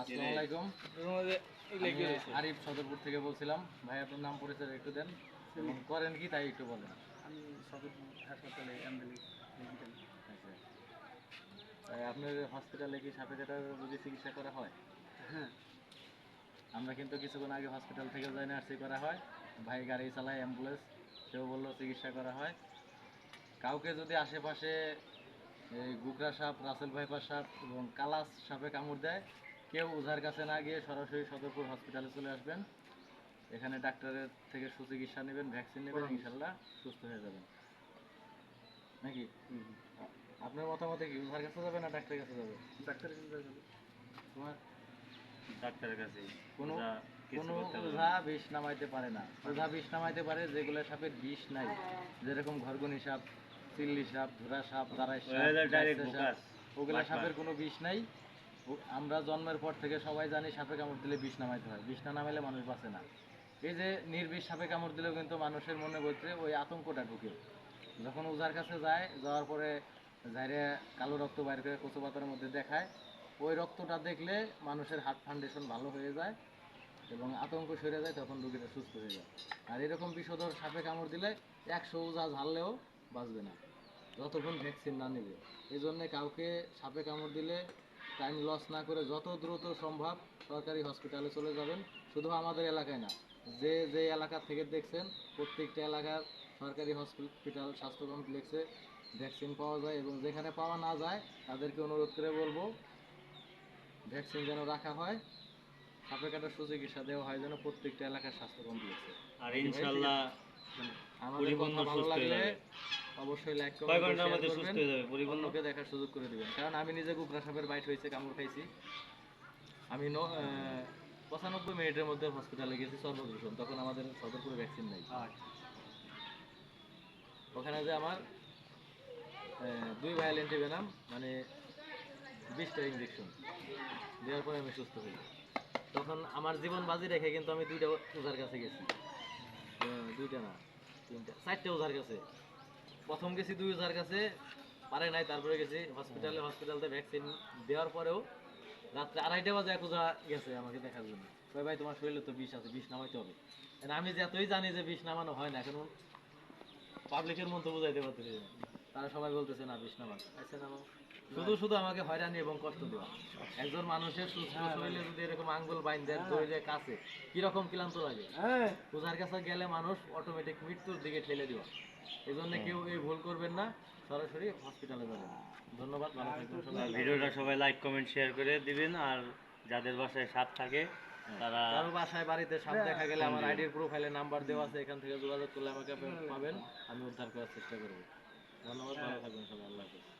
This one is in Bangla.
আসসালামু আলাইকুম? আরিফ সদরপুর থেকে বলছিলাম ভাই আপনার নাম পরিচয় একটু দেন। করেন কি তাই একটু বলেন। আমি সদরপুর হাসপাতালে অ্যাম্বুলেন্স মেডিকেল আচ্ছা। আপনার হসপিটালে কি সাপে কাটার রোগী চিকিৎসা করা হয়? হ্যাঁ। আমরা কিন্তু কিছুক্ষণ আগে হসপিটাল থেকে যাই নার্সি করা হয়। ভাই গাড়ি চালায় অ্যাম্বুলেন্স সেও বলল চিকিৎসা করা হয়। কাউকে যদি আশেপাশে গুগরা সাপ রাসেল ভাইপার সাপ এবং কালাস সাপে কামড় দেয়। কেউ ওঝার কাছে না গিয়ে সরাসরি সদরপুর হসপিটালে চলে আসবেন। এখানে ডাক্তারের থেকে সুচিকিৎসা নেবেন ভ্যাকসিন নেবেন ইনশাল্লাহ সুস্থ হয়ে যাবেন। নাকি? আপনার মতামতে কি ওঝার কাছে যাবে না ডাক্তারের কাছে যাবে? ডাক্তারের কাছে যাবে। তোমার? ডাক্তারের কাছে। কোনো কোনো ওঝা বিষ নামাইতে পারে না। ওঝা বিষ নামাইতে পারে যেগুলো সাপের বিষ নাই। যেরকম ঘরগুনি সাপ চিল্লি সাপ ধরা সাপ দাঁড়াই সাপ ওগুলো সাপের কোনো বিষ নাই। আমরা জন্মের পর থেকে সবাই জানি সাপে কামড় দিলে বিষ নামাইতে হয়। বিষ না নামাইলে মানুষ বাঁচে না। এই যে নির্বিষ সাপে কামড় দিলেও কিন্তু মানুষের মনে বলতে ওই আতঙ্কটা ঢুকে। যখন ওঝার কাছে যায় যাওয়ার পরে যাইরে কালো রক্ত বাইর করে কচু পাতার মধ্যে দেখায়। ওই রক্তটা দেখলে মানুষের হার্ট ফাউন্ডেশন ভালো হয়ে যায় এবং আতঙ্ক সরে যায় তখন রোগীটা সুস্থ হয়ে যায়। আর এরকম বিষধর সাপে কামড় দিলে একশো ওঝা ঝাড়লেও বাঁচবে না। যতক্ষণ ভ্যাকসিন না নেবে। এই জন্যে কাউকে সাপে কামড় দিলে টাইম লস না করে যত দ্রুত সম্ভব সরকারি হসপিটালে চলে যাবেন। শুধু আমাদের এলাকায় না যে যে এলাকা থেকে দেখছেন প্রত্যেকটা এলাকার সরকারি হসপিটাল স্বাস্থ্য কমপ্লেক্সে ভ্যাকসিন পাওয়া যায় এবং যেখানে পাওয়া না যায় তাদেরকে অনুরোধ করে বলব ভ্যাকসিন যেন রাখা হয় সাপে কাটার সুচিকিৎসা দেওয়া হয় যেন প্রত্যেকটা এলাকার স্বাস্থ্য কমপ্লেক্সে আর ইনশাল্লাহ আমাদের কথা ভালো লাগলে। অবশ্যই লাইক ঘণ্টার মধ্যে সুস্থ হয়ে যাবে পরিপূর্ণ। অন্যকে দেখার সুযোগ করে দিবেন। কারণ আমি নিজে কুকরা সাপের বাইট হয়েছে কামড় খাইছি। আমি পঁচানব্বই মিনিটের মধ্যে হসপিটালে গেছি সর্বদূষণ তখন আমাদের সদরপুরে ভ্যাকসিন নেই। আচ্ছা। ওখানে যে আমার দুই ভাইল অ্যান্টিভেনাম মানে বিশটা ইঞ্জেকশন দেওয়ার পরে আমি সুস্থ হই। তখন আমার জীবন বাজি রেখে কিন্তু আমি দুইটা ওঝার কাছে গেছি। দুইটা না তিনটা চারটে ওঝার কাছে। প্রথম গেছি দুই ওঝার কাছে পারে নাই তারপরে গেছি হসপিটালে হসপিটালতে ভ্যাকসিন দেওয়ার পরেও রাত্রে আড়াইটা বাজে এক গেছে আমাকে দেখার জন্য। কই ভাই তোমার শরীরে তো বিষ আছে বিষ নামাইতে হবে। আমি যে এতই জানি যে বিষ নামানো হয় না এখন পাবলিকের মধ্যে বোঝাইতে পারতেছি। তারা সবাই বলতেছে না বিষ নামান। আচ্ছা শুধু শুধু আমাকে হয়রানি এবং কষ্ট দেওয়া। একজন মানুষের সুস্থ শরীরে যদি এরকম আঙ্গুল বাইন দেন দড়িয়ে কাছে কীরকম ক্লান্ত লাগে? হ্যাঁ। পূজার কাছে গেলে মানুষ অটোমেটিক মৃত্যুর দিকে ঠেলে দেওয়া। এই জন্য কেউ এই ভুল করবেন না সরাসরি হসপিটালে যাবেন। ধন্যবাদ ভালো থাকবেন সবাই। ভিডিওটা সবাই লাইক কমেন্ট শেয়ার করে দিবেন আর যাদের বাসায় সাপ থাকে তারা কারও বাসায় বাড়িতে সাপ দেখা গেলে আমার আইডির প্রোফাইলে নাম্বার দেওয়া আছে এখান থেকে যোগাযোগ করলে আমাকে পাবেন আমি উদ্ধার করার চেষ্টা করব। ধন্যবাদ ভালো থাকবেন সবাই আল্লাহ হাফেজ।